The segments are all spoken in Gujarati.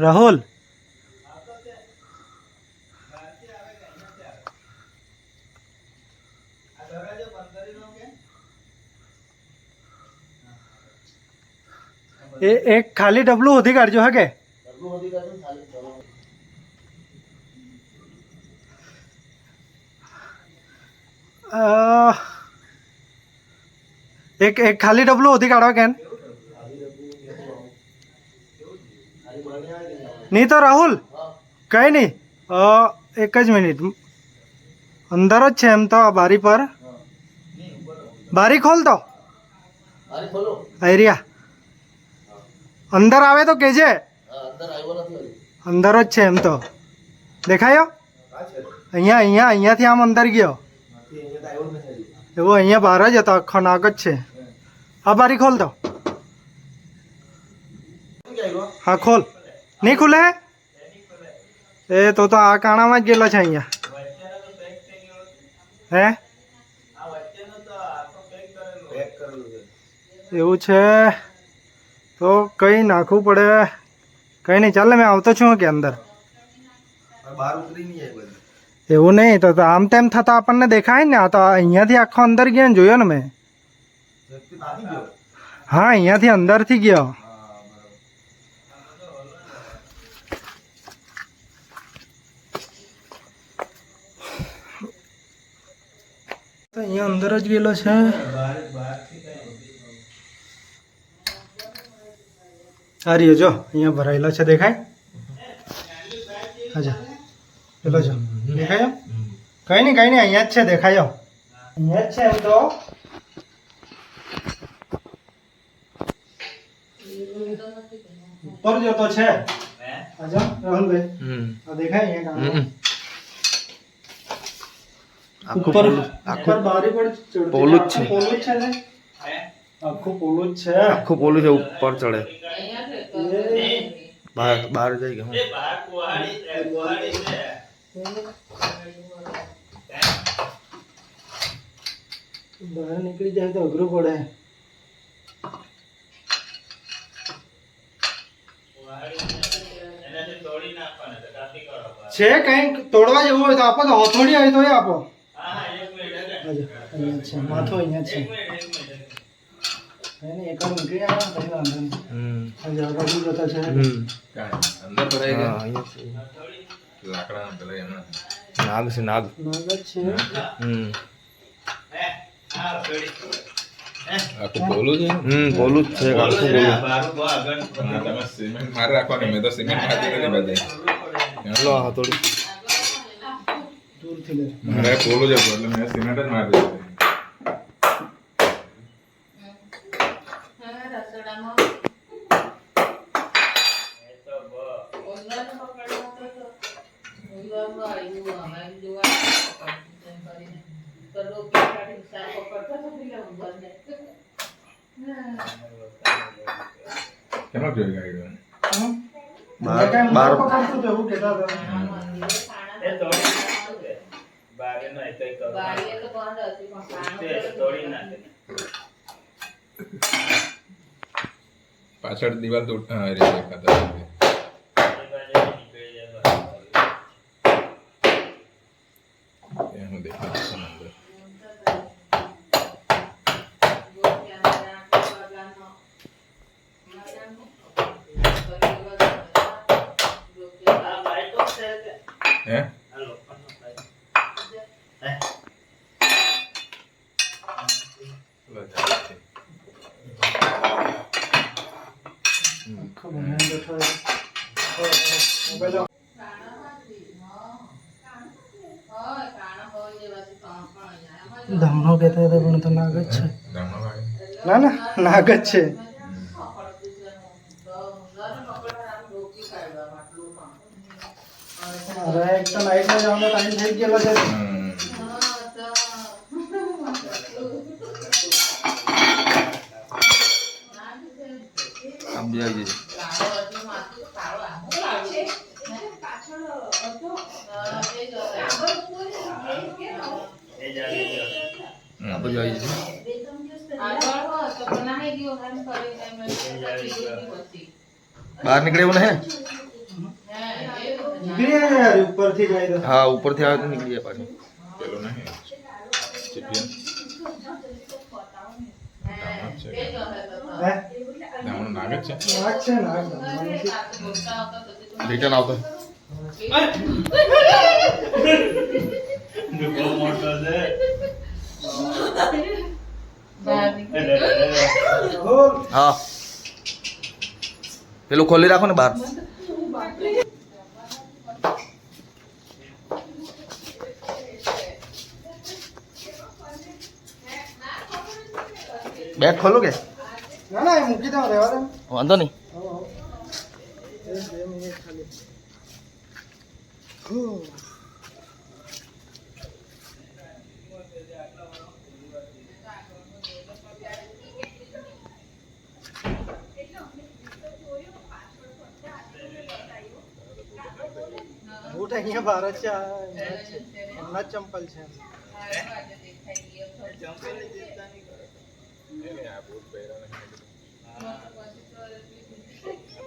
રાહુલ એ એક ખાલી ડબલું હોધી કાઢજો હા કે અ, એક એક ખાલી ડબલું હોધી કાઢવા કેન નહીં તો રાહુલ, કંઈ નહીં. એક જ મિનિટ. અંદર જ છે એમ તો આ બારી પર. બારી ખોલ તો. એરિયા અંદર આવે તો કેજે અંદર જ છે એમ તો. દેખાયો? અહીંયા અહીંયા, અહીંયાથી આમ અંદર ગયો. એવો અહીંયા બહાર જ હતો, આખો નાક જ છે. આ બારી ખોલ તો. હા, ખોલ. નહીં ખુલે એ તો તો આ કાણામાં જ ગયેલો છે અહીંયા હે એવું છે તો કઈ નાખવું પડે કઈ નહીં ચાલે મેં આવતો છું કે અંદર બહાર ઉતરી નહીં જાય બધું એવું નહીં તો તો આમ તેમ થતા આપણને દેખાય ને આ તો અહીંયાથી આખો અંદર ગયો ને જોયો ને મેં વ્યક્તિ નાખી ગયો હા અહીંયાથી અંદરથી ગયો અહીંયા અંદર જ ગયેલો છે આ રહ્યો જો અહીંયા ભરાયેલો છે દેખાય હાજા પેલો જો દેખાયો કઈ નહીં કઈ નહીં અહીંયા જ છે દેખાયો અહીંયા જ છે એમ તો ઉપર જતો છે હાજો રાહુલભાઈ આ દેખાય અહીંયા કામ ઉપર ઉપર બારી પર પોલું જ છે. આખું પોલું છે ને? આખું પોલું જ છે. આખું પોલું છે ઉપર ચડે. બહાર બહાર જઈ ગયો. બહાર નીકળી જાય તો અઘરું પડે. છે. કઈ તોડવા જેવું હોય તો આપો તો હથોડી હોય તો આપો. અહીંયા છે. માથો અહીંયા છે. નીકળી પછી વાંધો નહીં. જતા અંદર ગયા લાકડા પેલા એના. નાગ છે નાગ. નાગ છે. હમ. આખું બોલું છે? હમ બોલું જ છે આખું સિમેન્ટ મારી રાખો મેં તો સિમેન્ટ મારી નથી બધે. લો આ હથોડી દૂરથી લે મારે પોલું જ હતું એટલે મેં સિમેન્ટ જ મારી દીધી કેમાં જોઈ ગાડી હમ? બાર- અહીંયા કાંઈ બાર- મોટો પકડતું હતું એવું કહેતા હતા. પાછળ દિવાલ તો હા રે દેખાતા નથી. એ હું દેખાતું લો જાય છે. આખો બનાવીને બેઠો છે. મોબાઈલ આપ. ધામણો કહેતા હતા પણ તો નાગ જ છે ગામનો ભાઈ ના ના નાગ જ છે અરે એક તો નાઈટમાં જવાનો ટાઈમ થઈ ગયેલો છે બી આવી જશે આ બાજુ આવી જશે. બહાર નીકળે એવું નહીં ઉપરથી હા ઉપરથી આવે તો નીકળી જાય પાછું. પેલો નહીં ચીપિયા ધામણ છે હે ધામણ નાગ જ છે નાક છે નાક ધમવાનું છે. રિટર્ન આવતો બોલ. હા પેલું ખોલી રાખો ને બહાર બેગ ખોલું કે ના ના એ મૂકી દો રહેવા દે. વાંધો નહીં. બે મિનિટ ખાલી બૂટ અહીંયા બહાર જ છે नहीं नहीं आप बहुत पहला नहीं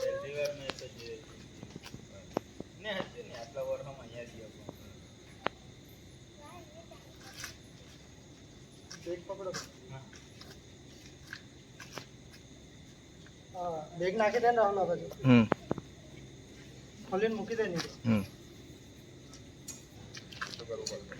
પહેલી વાર મેં તો જે ને હતી ને આટલા વર્ષમાં અહીંયા જ બેગ પકડો હા બેગ નાખી દે ને રાહુલ બાજુ હમ ખોલીને મૂકી દે ને હમ તો કરવું પડશે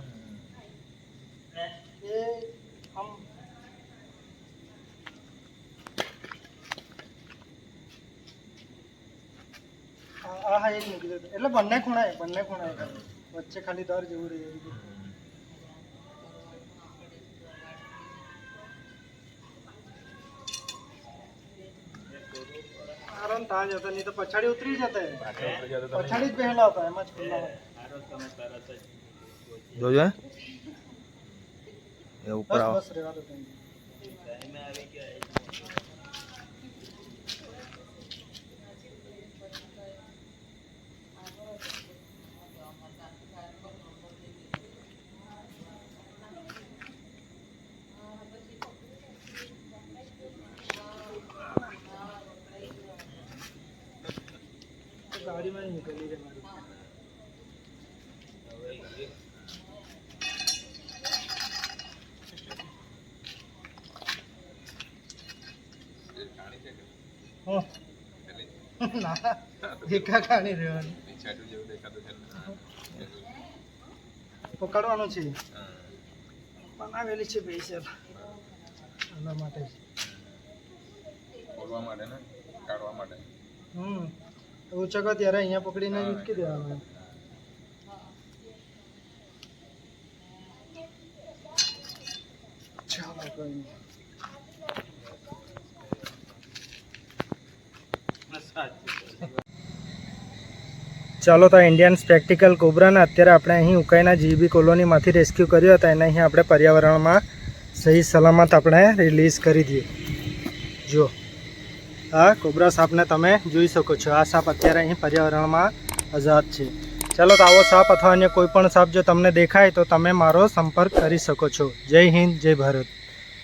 એ આમ આ આ હા એક મૂકી દે એટલે બંને ખૂણાએ બંને ખૂણાએ ખાલી. વચ્ચે ખાલી દર જેવું રહે એ રીતે આરામ તાજ હતો નહીં તો પછાડી ઉતરી જતા પછાડી જ પહેલા હતા એમ જ ખુલ્લા હોય. જોજો ये ऊपर आओ। गाड़ी में निकली है ના એકા ખાણી રહેવાની. પકડવાનું છે. બનાવેલી છે સ્પેશિયલ એના માટે. ખોલવા માટે ને કાઢવા માટે હમ ઉચકો ત્યારે અહીંયા પકડીને મૂકી દેવાનું. ચાલો કોઈ નહીં. ચાલો તો ઇન્ડિયન સ્પેક્ટિકલ કોબ્રાને અત્યારે આપણે અહીં ઉકાઈના જીબી કોલોનીમાંથી રેસ્ક્યુ કર્યો હતા. એને અહીં આપણે પર્યાવરણમાં સહી સલામત આપણે રિલીઝ કરી દઈએ. જો આ કોબ્રા સાપને તમે જોઈ શકો છો. આ સાપ અત્યારે અહીં પર્યાવરણમાં આઝાદ છે. ચાલો તો આવો સાપ અથવા અન્ય કોઈ પણ સાપ જો તમને દેખાય તો તમે મારો સંપર્ક કરી શકો છો. જય હિન્દ, જય ભારત.